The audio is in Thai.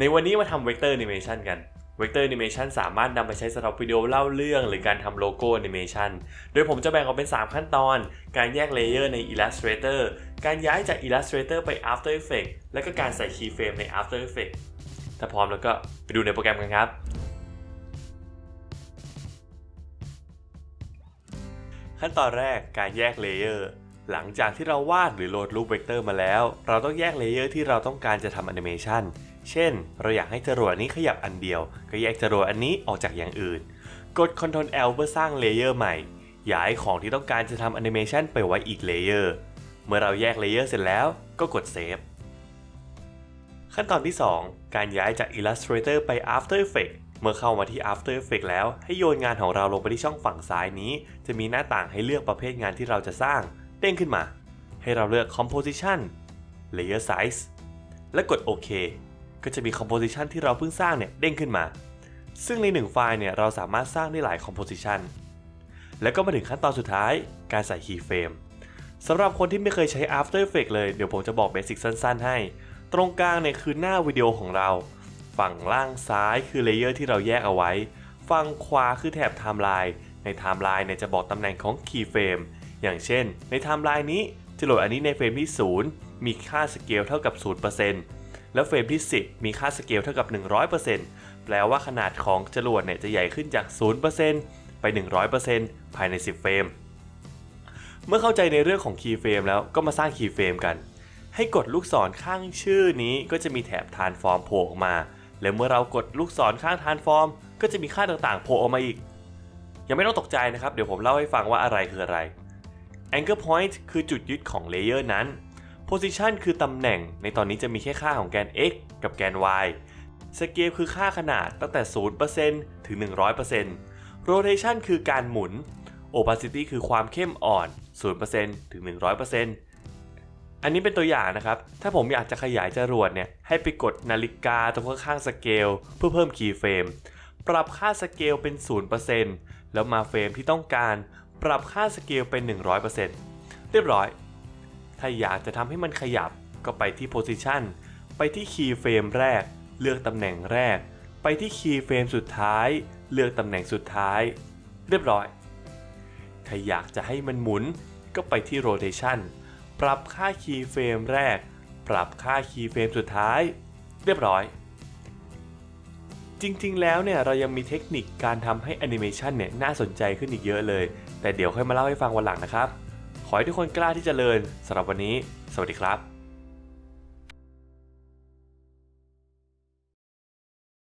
ในวันนี้มาทำ Vector Animation กัน Vector Animation สามารถนำไปใช้สำหรับวิดีโอเล่าเรื่อง หรือการทำโลโก้ Animation โดยผมจะแบ่งออกเป็น 3 ขั้นตอน การแยกเลเยอร์ใน Illustrator การย้ายจาก Illustrator ไป After Effects และก็การใส่ Keyframe ใน After Effects ถ้าพร้อมแล้วก็ไปดูในโปรแกรมกันครับ ขั้นตอนแรกการแยกเลเยอร์ หลังจากที่เราวาดหรือโหลดรูปเวกเตอร์มาแล้ว เราต้องแยกเลเยอร์ที่เราต้องการจะทำแอนิเมชันเช่น เราอยากให้จรวดนี้ขยับอันเดียว ก็แยกจรวดอันนี้ออกจากอย่างอื่น กด Ctrl L เพื่อสร้างเลเยอร์ใหม่ ย้ายของที่ต้องการจะทำแอนิเมชันไปไว้อีกเลเยอร์ เมื่อเราแยกเลเยอร์เสร็จแล้วก็กดเซฟขั้นตอนที่ 2 การย้ายจาก Illustrator ไป After Effects เมื่อเข้ามาที่ After Effects แล้วให้โยนงานของเราลงไปที่ช่องฝั่งซ้ายนี้ จะมีหน้าต่างให้เลือกประเภทงานที่เราจะสร้าง ด้งขึ้นมา ให้เราเลือก Composition Layer Size และกดโอเคก็จะมี Composition ที่เราเพิ่งสร้างเนี่ยเด้งขึ้นมา ซึ่งในหนึ่งไฟล์เนี่ยเราสามารถสร้างได้หลาย Composition แล้วก็มาถึงขั้นตอนสุดท้ายการใส่ Keyframe สำหรับคนที่ไม่เคยใช้ After Effects เลยเดี๋ยวผมจะบอกเบสิกสั้นๆให้ ตรงกลางเนี่ยคือหน้าวิดีโอของเรา ฝั่งล่างซ้ายคือเลเยอร์ที่เราแยกเอาไว้ ฝั่งขวาคือแถบไทม์ไลน์ในไทม์ไลน์เนี่ยจะบอกตำแหน่งของ Keyframe อย่างเช่น ในไทม์ไลน์นี้จะโหลดอันนี้ในเฟรมที่ 0 มีค่าสเกลเท่ากับ 0%แล้วเฟรมที่ 10 มีค่าสเกลเท่ากับ 100%แปลว่าขนาดของจรวดเนี่ยจะใหญ่ขึ้นจาก 0%ไป 100%ภายใน 10 เฟรม เมื่อเข้าใจในเรื่องของ Keyframe แล้วก็มาสร้าง Keyframe กัน ให้กดลูกศรข้างชื่อนี้ก็จะมีแถบ Transform โผล่ออกมา และเมื่อเรากดลูกศรข้าง Transform ก็จะมีค่าต่างๆโผล่ออกมาอีกยังไม่ต้องตกใจนะครับ เดี๋ยวผมเล่าให้ฟังว่าอะไรคืออะไร Anchor Point คือจุดยึดของเลเยอร์นั้น Position คือตำแหน่ง ในตอนนี้จะมีแค่ค่าของแกน x กับแกน y Scale คือค่าขนาดตั้งแต่ 0%ถึง 100% Rotation คือการหมุน Opacity คือความเข้มอ่อน 0%ถึง 100%อันนี้เป็นตัวอย่างนะครับ ถ้าผมอยากจะขยายจรวดเนี่ย ให้ไปกดนาฬิกาตรงข้างๆสเกลเพื่อเพิ่มคีย์เฟรม ปรับค่าสเกลเป็น 0%แล้วมาเฟรมที่ต้องการ ปรับค่าสเกลเป็น 100%เรียบร้อย ถ้าอยากจะทำให้มันขยับก็ไปที่ Position ไปที่คีย์เฟรมแรก เลือกตำแหน่งแรก ไปที่คีย์เฟรมสุดท้าย เลือกตำแหน่งสุดท้าย เรียบร้อย ถ้าอยากจะให้มันหมุนก็ไปที่ Rotation ปรับค่าคีย์เฟรมแรก ปรับค่าคีย์เฟรมสุดท้าย เรียบร้อย จริงๆ แล้วเนี่ยเรายังมีเทคนิคการทำให้แอนิเมชันเนี่ยน่าสนใจขึ้นอีกเยอะเลย แต่เดี๋ยวค่อยมาเล่าให้ฟังวันหลังนะครับ ขอให้ทุกคนกล้าที่จะเรียนสำหรับวันนี้ สวัสดีครับ